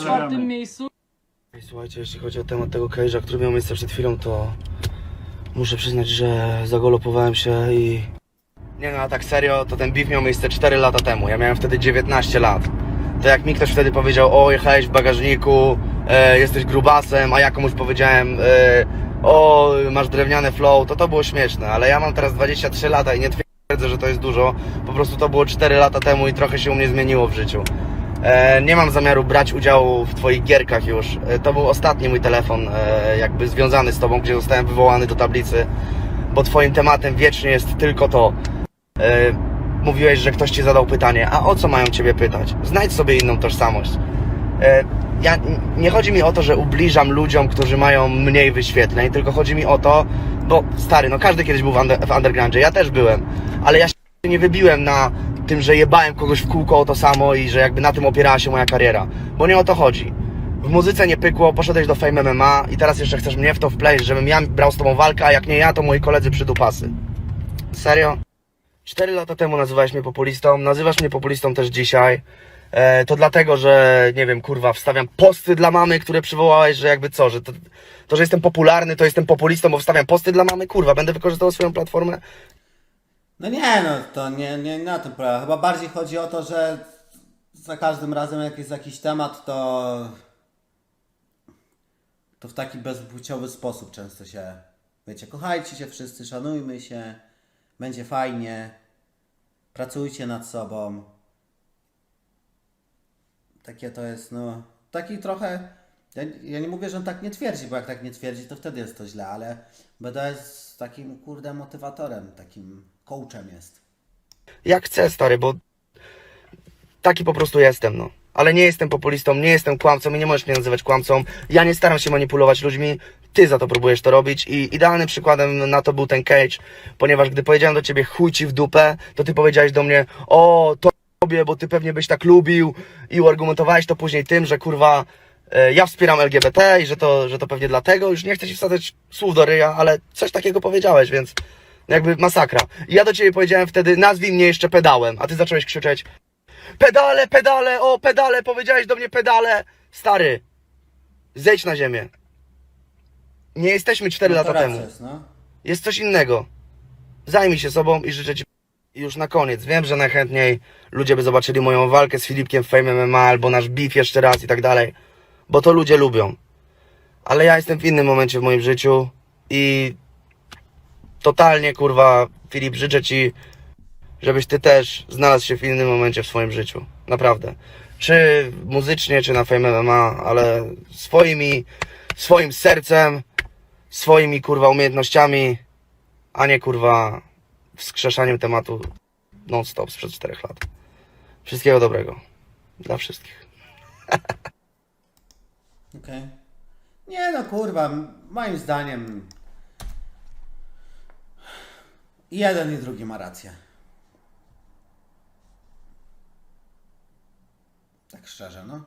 Czwartym miejscu. Ej, Słuchajcie, jeśli chodzi o temat tego cage'a, który miał miejsce przed chwilą, to muszę przyznać, że zagolopowałem się i... Nie no, a tak serio, to ten beef miał miejsce 4 lata temu. Ja miałem wtedy 19 lat. To jak mi ktoś wtedy powiedział, o jechałeś w bagażniku, e, jesteś grubasem, a ja komuś powiedziałem, e, o masz drewniane flow, to to było śmieszne, ale ja mam teraz 23 lata i nie twierdzę, że to jest dużo. Po prostu to było 4 lata temu i trochę się u mnie zmieniło w życiu. E, nie mam zamiaru brać udziału w Twoich gierkach już. E, to był ostatni mój telefon, e, jakby związany z Tobą, gdzie zostałem wywołany do tablicy, bo Twoim tematem wiecznie jest tylko to. Mówiłeś, że ktoś Ci zadał pytanie, a o co mają Ciebie pytać? Znajdź sobie inną tożsamość. Ja, nie chodzi mi o to, że ubliżam ludziom, którzy mają mniej wyświetleń, tylko chodzi mi o to, bo stary, no każdy kiedyś był w, under, w undergroundzie, ja też byłem, ale ja się nie wybiłem na tym, że jebałem kogoś w kółko o to samo i że jakby na tym opierała się moja kariera, bo nie o to chodzi. W muzyce nie pykło, poszedłeś do Fame MMA i teraz jeszcze chcesz mnie w to wpleść, żebym ja brał z tobą walkę, a jak nie ja, to moi koledzy przydupasy. Serio? Cztery lata temu nazywałeś mnie populistą, nazywasz mnie populistą też dzisiaj. E, to dlatego, że nie wiem, kurwa, wstawiam posty dla mamy, które przywołałeś, że jakby co, że to, to, że jestem popularny, to jestem populistą, bo wstawiam posty dla mamy, kurwa, będę wykorzystywał swoją platformę. No nie, no to nie, nie na tym polega. Chyba bardziej chodzi o to, że za każdym razem jak jest jakiś temat, to to w taki bezpłciowy sposób często się, wiecie, kochajcie się wszyscy, szanujmy się, będzie fajnie, pracujcie nad sobą. Takie to jest, no, taki trochę, ja, ja nie mówię, że on tak nie twierdzi, bo jak tak nie twierdzi, to wtedy jest to źle, ale BD jest takim, kurde, motywatorem, takim coachem jest. Jak chcę, stary, bo taki po prostu jestem, no. Ale nie jestem populistą, nie jestem kłamcą i nie możesz mnie nazywać kłamcą. Ja nie staram się manipulować ludźmi, ty za to próbujesz to robić i idealnym przykładem na to był ten Cage, ponieważ gdy powiedziałem do ciebie chuj ci w dupę, to ty powiedziałeś do mnie, o, to tobie, bo ty pewnie byś tak lubił i uargumentowałeś to później tym, że kurwa ja wspieram LGBT i że to, że to pewnie dlatego. Już nie chcę ci wsadzać słów do ryja, ale coś takiego powiedziałeś, więc jakby masakra. I ja do ciebie powiedziałem wtedy, nazwij mnie jeszcze pedałem, a ty zacząłeś krzyczeć pedale, pedale, o pedale, powiedziałeś do mnie pedale. Stary, zejdź na ziemię. Nie jesteśmy 4 No lata temu. Jest, no. Jest coś innego. Zajmij się sobą i życzę Ci I już na koniec. Wiem, że najchętniej ludzie by zobaczyli moją walkę z Filipkiem w Fame MMA albo nasz beef jeszcze raz i tak dalej, bo to ludzie lubią. Ale ja jestem w innym momencie w moim życiu i totalnie, kurwa, Filip, życzę Ci, żebyś Ty też znalazł się w innym momencie w swoim życiu. Naprawdę. Czy muzycznie, czy na Fame MMA, ale swoimi, swoim sercem, swoimi, kurwa, umiejętnościami, a nie kurwa wskrzeszaniem tematu non-stop sprzed czterech lat. Wszystkiego dobrego. Dla wszystkich. Okej. Nie no kurwa, moim zdaniem jeden i drugi ma rację. Tak szczerze, no.